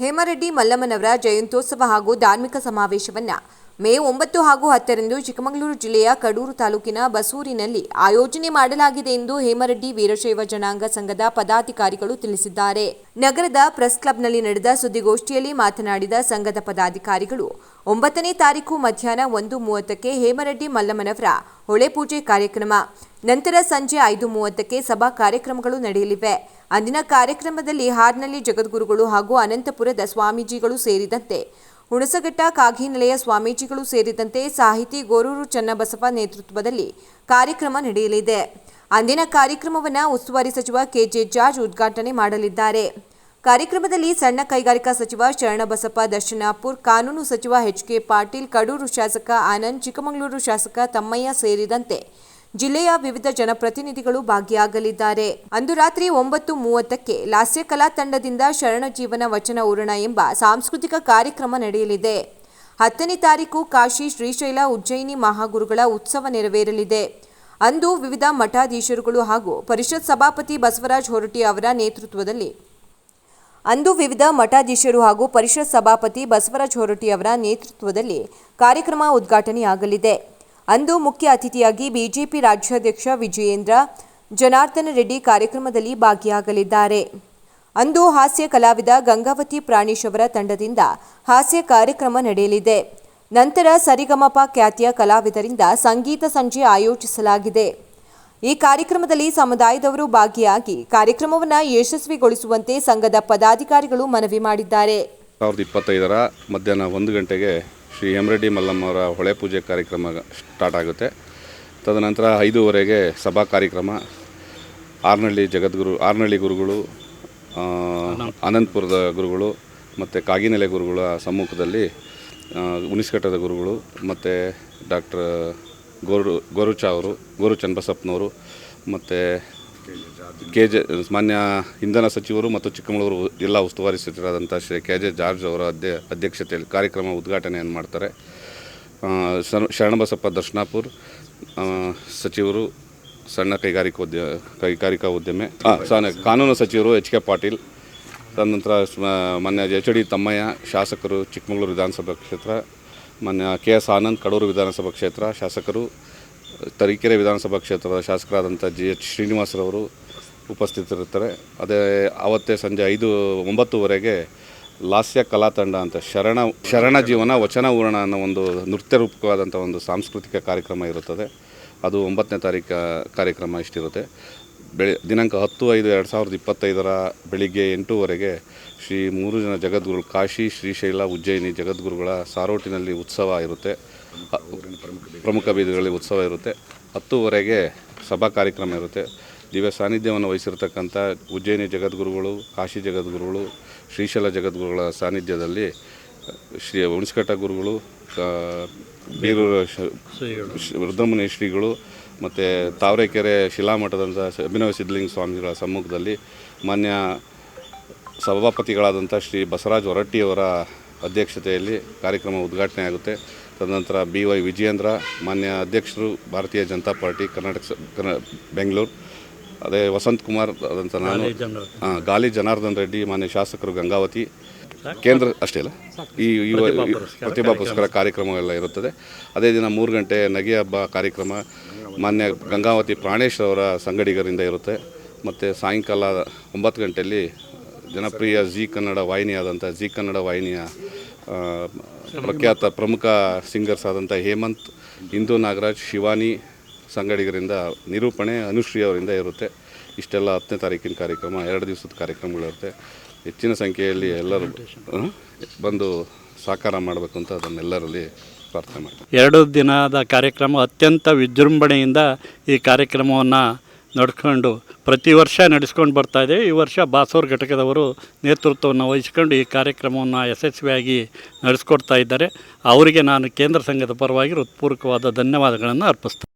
ಹೇಮರೆಡ್ಡಿ ಮಲ್ಲಮ್ಮನವರ ಜಯಂತ್ಯೋತ್ಸವ ಹಾಗೂ ಧಾರ್ಮಿಕ ಸಮಾವೇಶವನ್ನ ಮೇ ಒಂಬತ್ತು ಹಾಗೂ ಹತ್ತರಂದು ಚಿಕ್ಕಮಗಳೂರು ಜಿಲ್ಲೆಯ ಕಡೂರು ತಾಲೂಕಿನ ಬಸೂರಿನಲ್ಲಿ ಆಯೋಜನೆ ಮಾಡಲಾಗಿದೆ ಎಂದು ಹೇಮರೆಡ್ಡಿ ವೀರಶೈವ ಜನಾಂಗ ಸಂಘದ ಪದಾಧಿಕಾರಿಗಳು ತಿಳಿಸಿದ್ದಾರೆ. ನಗರದ ಪ್ರೆಸ್ ಕ್ಲಬ್ನಲ್ಲಿ ನಡೆದ ಸುದ್ದಿಗೋಷ್ಠಿಯಲ್ಲಿ ಮಾತನಾಡಿದ ಸಂಘದ ಪದಾಧಿಕಾರಿಗಳು, ಒಂಬತ್ತನೇ ತಾರೀಕು ಮಧ್ಯಾಹ್ನ ಒಂದು ಮೂವತ್ತಕ್ಕೆ ಹೇಮರೆಡ್ಡಿ ಮಲ್ಲಮ್ಮನವರ ಹೊಳೆ ಪೂಜೆ ಕಾರ್ಯಕ್ರಮ, ನಂತರ ಸಂಜೆ ಐದು ಮೂವತ್ತಕ್ಕೆ ಸಭಾ ಕಾರ್ಯಕ್ರಮಗಳು ನಡೆಯಲಿವೆ. ಅಂದಿನ ಕಾರ್ಯಕ್ರಮದಲ್ಲಿ ಹಾರ್ನಲ್ಲಿ ಜಗದ್ಗುರುಗಳು ಹಾಗೂ ಅನಂತಪುರದ ಸ್ವಾಮೀಜಿಗಳು ಸೇರಿದಂತೆ ಹುಣಸಘಟ್ಟ ಕಾಗಿನೆಲೆಯ ಸ್ವಾಮೀಜಿಗಳು ಸೇರಿದಂತೆ ಸಾಹಿತಿ ಗೋರೂರು ಚನ್ನಬಸಪ್ಪ ನೇತೃತ್ವದಲ್ಲಿ ಕಾರ್ಯಕ್ರಮ ನಡೆಯಲಿದೆ. ಅಂದಿನ ಕಾರ್ಯಕ್ರಮವನ್ನು ಉಸ್ತುವಾರಿ ಸಚಿವ ಕೆಜೆ ಜಾರ್ಜ್ ಉದ್ಘಾಟನೆ ಮಾಡಲಿದ್ದಾರೆ. ಕಾರ್ಯಕ್ರಮದಲ್ಲಿ ಸಣ್ಣ ಕೈಗಾರಿಕಾ ಸಚಿವ ಶರಣಬಸಪ್ಪ, ದರ್ಶನಾಪುರ್, ಕಾನೂನು ಸಚಿವ ಎಚ್ ಕೆ ಪಾಟೀಲ್, ಕಡೂರು ಶಾಸಕ ಆನಂದ್, ಚಿಕ್ಕಮಗಳೂರು ಶಾಸಕ ತಮ್ಮಯ್ಯ ಸೇರಿದಂತೆ ಜಿಲ್ಲೆಯ ವಿವಿಧ ಜನಪ್ರತಿನಿಧಿಗಳು ಭಾಗಿಯಾಗಲಿದ್ದಾರೆ. ಅಂದು ರಾತ್ರಿ ಒಂಬತ್ತು ಮೂವತ್ತಕ್ಕೆ ಲಾಸ್ಯ ಕಲಾ ತಂಡದಿಂದ ಶರಣ ಜೀವನ ವಚನ ಉರಣ ಎಂಬ ಸಾಂಸ್ಕೃತಿಕ ಕಾರ್ಯಕ್ರಮ ನಡೆಯಲಿದೆ. ಹತ್ತನೇ ತಾರೀಕು ಕಾಶಿ ಶ್ರೀಶೈಲ ಉಜ್ಜಯಿನಿ ಮಹಾಗುರುಗಳ ಉತ್ಸವ ನೆರವೇರಲಿದೆ. ಅಂದು ವಿವಿಧ ಮಠಾಧೀಶರುಗಳು ಹಾಗೂ ಪರಿಷತ್ ಸಭಾಪತಿ ಬಸವರಾಜ್ ಹೊರಟಿ ಅವರ ನೇತೃತ್ವದಲ್ಲಿ ಅಂದು ವಿವಿಧ ಮಠಾಧೀಶರು ಹಾಗೂ ಪರಿಷತ್ ಸಭಾಪತಿ ಬಸವರಾಜ್ ಹೊರಟಿ ಅವರ ನೇತೃತ್ವದಲ್ಲಿ ಕಾರ್ಯಕ್ರಮ ಉದ್ಘಾಟನೆಯಾಗಲಿದೆ. ಅಂದು ಮುಖ್ಯ ಅತಿಥಿಯಾಗಿ ಬಿಜೆಪಿ ರಾಜ್ಯಾಧ್ಯಕ್ಷ ವಿಜಯೇಂದ್ರ ಜನಾರ್ದನ ರೆಡ್ಡಿ ಕಾರ್ಯಕ್ರಮದಲ್ಲಿ ಭಾಗಿಯಾಗಲಿದ್ದಾರೆ. ಅಂದು ಹಾಸ್ಯ ಕಲಾವಿದ ಗಂಗಾವತಿ ಪ್ರಾಣೇಶ್ ಅವರ ತಂಡದಿಂದ ಹಾಸ್ಯ ಕಾರ್ಯಕ್ರಮ ನಡೆಯಲಿದೆ. ನಂತರ ಸರಿಗಮಪ ಖ್ಯಾತಿಯ ಕಲಾವಿದರಿಂದ ಸಂಗೀತ ಸಂಜೆ ಆಯೋಜಿಸಲಾಗಿದೆ. ಈ ಕಾರ್ಯಕ್ರಮದಲ್ಲಿ ಸಮುದಾಯದವರು ಭಾಗಿಯಾಗಿ ಕಾರ್ಯಕ್ರಮವನ್ನು ಯಶಸ್ವಿಗೊಳಿಸುವಂತೆ ಸಂಘದ ಪದಾಧಿಕಾರಿಗಳು ಮನವಿ ಮಾಡಿದ್ದಾರೆ. ಸಾವಿರದ ಇಪ್ಪತ್ತೈದರ ಮಧ್ಯಾಹ್ನ ಒಂದು ಗಂಟೆಗೆ ಶ್ರೀ ಹೆಮ್ರೆಡ್ಡಿ ಮಲ್ಲಮ್ಮವರ ಹೊಳೆ ಪೂಜೆ ಕಾರ್ಯಕ್ರಮ ಸ್ಟಾರ್ಟ್ ಆಗುತ್ತೆ. ತದನಂತರ ಐದೂವರೆಗೆ ಸಭಾ ಕಾರ್ಯಕ್ರಮ. ಆರ್ನಳ್ಳಿ ಜಗದ್ಗುರು ಆರ್ನಳ್ಳಿ ಗುರುಗಳು ಅನಂತಪುರದ ಗುರುಗಳು ಮತ್ತು ಕಾಗಿನೆಲೆ ಗುರುಗಳ ಸಮ್ಮುಖದಲ್ಲಿ ಉನಿಸ್ಕಟ್ಟದ ಗುರುಗಳು ಮತ್ತು ಡಾಕ್ಟರ್ ಗೋರು ಗೋರುಚ ಅವರು ಗೋರು ಚನ್ನಬಸಪ್ಪನವರು ಮತ್ತು ಕೆ ಜೆ ಮಾನ್ಯ ಇಂಧನ ಸಚಿವರು ಮತ್ತು ಚಿಕ್ಕಮಗಳೂರು ಜಿಲ್ಲಾ ಉಸ್ತುವಾರಿ ಸಚಿವರಾದಂಥ ಶ್ರೀ ಕೆ ಜೆ ಜಾರ್ಜ್ ಅವರ ಅಧ್ಯ, ಅಧ್ಯಕ್ಷತೆಯಲ್ಲಿ ಕಾರ್ಯಕ್ರಮ ಉದ್ಘಾಟನೆಯನ್ನು ಮಾಡ್ತಾರೆ. ಶರಣ- ಶರಣಬಸಪ್ಪ ದರ್ಶನಾಪುರ್ ಸಚಿವರು ಸಣ್ಣ ಕೈಗಾರಿಕೋದ್ಯ ಕೈಗಾರಿಕಾ ಉದ್ಯಮೆ. ಕಾನೂನು ಸಚಿವರು ಎಚ್ ಕೆ ಪಾಟೀಲ್, ತದನಂತರ ಮಾನ್ಯ ಎಚ್ ಡಿ ತಮ್ಮಯ್ಯ, ಶಾಸಕರು ಚಿಕ್ಕಮಗಳೂರು ವಿಧಾನಸಭಾ ಕ್ಷೇತ್ರ, ಮಾನ್ಯ ಕೆ ಎಸ್ ಆನಂದ್, ಕಡೂರು ವಿಧಾನಸಭಾ ಕ್ಷೇತ್ರ, ಶಾಸಕರು ತರೀಕೆರೆ ವಿಧಾನಸಭಾ ಕ್ಷೇತ್ರದ ಶಾಸಕರಾದಂಥ ಜಿ ಎಚ್ ಶ್ರೀನಿವಾಸರವರು ಉಪಸ್ಥಿತರಿರ್ತಾರೆ. ಅದೇ ಆವತ್ತೇ ಸಂಜೆ ಐದು ಒಂಬತ್ತುವರೆಗೆ ಲಾಸ್ಯ ಕಲಾ ತಂಡ ಅಂತ ಶರಣ ಶರಣ ಜೀವನ, ವಚನ ಊರಣ ಅನ್ನೋ ಒಂದು ನೃತ್ಯ ರೂಪಕವಾದಂಥ ಒಂದು ಸಾಂಸ್ಕೃತಿಕ ಕಾರ್ಯಕ್ರಮ ಇರುತ್ತದೆ. ಅದು ಒಂಬತ್ತನೇ ತಾರೀಕು ಕಾರ್ಯಕ್ರಮ ಇಷ್ಟಿರುತ್ತೆ. ಬೆಳೆ, ದಿನಾಂಕ ಹತ್ತು ಐದು ಎರಡು ಸಾವಿರದ ಇಪ್ಪತ್ತೈದರ ಬೆಳಿಗ್ಗೆ ಎಂಟೂವರೆಗೆ ಶ್ರೀ ಮೂರು ಜನ ಜಗದ್ಗುರು ಕಾಶಿ ಶ್ರೀಶೈಲ ಉಜ್ಜಯಿನಿ ಜಗದ್ಗುರುಗಳ ಸಾರೋಟಿನಲ್ಲಿ ಉತ್ಸವ ಇರುತ್ತೆ. ಪ್ರಮುಖ ಬೀದಿಗಳಲ್ಲಿ ಉತ್ಸವ ಇರುತ್ತೆ. ಹತ್ತುವರೆಗೆ ಸಭಾ ಕಾರ್ಯಕ್ರಮ ಇರುತ್ತೆ. ದಿವ್ಯ ಸಾನ್ನಿಧ್ಯವನ್ನು ವಹಿಸಿರ್ತಕ್ಕಂಥ ಉಜ್ಜಯಿನಿ ಜಗದ್ಗುರುಗಳು, ಕಾಶಿ ಜಗದ್ಗುರುಗಳು, ಶ್ರೀಶೈಲ ಜಗದ್ಗುರುಗಳ ಸಾನ್ನಿಧ್ಯದಲ್ಲಿ ಶ್ರೀ ಹುಣಸ್ಕಟ್ಟ ಗುರುಗಳು ಬೀರೂರು ವೃದ್ಧಮುನಿ ರುದ್ರಮುನಿ ಶ್ರೀಗಳು ಮತ್ತು ತಾವರೆಕೆರೆ ಶಿಲಾಮಠದಂಥ ಅಭಿನವ ಸಿದ್ಧಲಿಂಗ ಸ್ವಾಮಿಗಳ ಸಮ್ಮುಖದಲ್ಲಿ ಮಾನ್ಯ ಸಭಾಪತಿಗಳಾದಂಥ ಶ್ರೀ ಬಸವರಾಜ್ ಹೊರಟ್ಟಿಯವರ ಅಧ್ಯಕ್ಷತೆಯಲ್ಲಿ ಕಾರ್ಯಕ್ರಮ ಉದ್ಘಾಟನೆ ಆಗುತ್ತೆ. ತದನಂತರ ಬಿ ವೈ ವಿಜಯೇಂದ್ರ ಮಾನ್ಯ ಅಧ್ಯಕ್ಷರು ಭಾರತೀಯ ಜನತಾ ಪಾರ್ಟಿ ಕರ್ನಾಟಕ ಕನ್ನ ಬೆಂಗಳೂರು ಅದೇ ವಸಂತ್ ಕುಮಾರ್ ಆದಂಥ ನಾನು ಹಾಂ ಗಾಲಿ ಜನಾರ್ದನ್ ರೆಡ್ಡಿ ಮಾನ್ಯ ಶಾಸಕರು ಗಂಗಾವತಿ ಕೇಂದ್ರ ಅಷ್ಟೇ ಅಲ್ಲ ಈ ಯುವ ಪ್ರತಿಭಾ ಪುರಸ್ಕಾರ ಕಾರ್ಯಕ್ರಮ. ಎಲ್ಲ ಇರುತ್ತದೆ. ಅದೇ ದಿನ ಮೂರು ಗಂಟೆ ನಗೆ ಹಬ್ಬ ಕಾರ್ಯಕ್ರಮ ಮಾನ್ಯ ಗಂಗಾವತಿ ಪ್ರಾಣೇಶ್ ಅವರ ಸಂಗಡಿಗರಿಂದ ಇರುತ್ತೆ. ಮತ್ತು ಸಾಯಂಕಾಲ ಒಂಬತ್ತು ಗಂಟೆಯಲ್ಲಿ ಜನಪ್ರಿಯ ಜಿ ಕನ್ನಡ ವಾಹಿನಿಯಾದಂಥ ಜಿ ಕನ್ನಡ ವಾಹಿನಿಯ ಪ್ರಖ್ಯಾತ ಪ್ರಮುಖ ಸಿಂಗರ್ಸ್ ಆದಂಥ ಹೇಮಂತ್ ಇಂದು ನಾಗರಾಜ್ ಶಿವಾನಿ ಸಂಗಡಿಗರಿಂದ ನಿರೂಪಣೆ ಅನುಶ್ರೀ ಅವರಿಂದ ಇರುತ್ತೆ. ಇಷ್ಟೆಲ್ಲ ಹತ್ತನೇ ತಾರೀಕಿನ ಕಾರ್ಯಕ್ರಮ ಎರಡು ದಿವಸದ ಕಾರ್ಯಕ್ರಮಗಳಿರುತ್ತೆ ಹೆಚ್ಚಿನ ಸಂಖ್ಯೆಯಲ್ಲಿ ಎಲ್ಲರೂ ಬಂದು ಸಾಕಾರ ಮಾಡಬೇಕು ಅಂತ ಅದನ್ನೆಲ್ಲರಲ್ಲಿ ಪ್ರಾರ್ಥನೆ ಮಾಡ್ತೀನಿ ಎರಡು ದಿನದ ಕಾರ್ಯಕ್ರಮ ಅತ್ಯಂತ ವಿಜೃಂಭಣೆಯಿಂದ ಈ ಕಾರ್ಯಕ್ರಮವನ್ನು ನಡ್ಕೊಂಡು ಪ್ರತಿ ವರ್ಷ ನಡೆಸ್ಕೊಂಡು ಬರ್ತಾ ಇದೆ. ಈ ವರ್ಷ ಬಾಸೂರು ಘಟಕದವರು ನೇತೃತ್ವವನ್ನು ವಹಿಸ್ಕೊಂಡು ಈ ಕಾರ್ಯಕ್ರಮವನ್ನು ಯಶಸ್ವಿಯಾಗಿ ನಡೆಸ್ಕೊಡ್ತಾ ಇದ್ದಾರೆ. ಅವರಿಗೆ ನಾನು ಕೇಂದ್ರ ಸಂಘದ ಪರವಾಗಿ ಹೃತ್ಪೂರ್ವಕವಾದ ಧನ್ಯವಾದಗಳನ್ನು ಅರ್ಪಿಸ್ತೇನೆ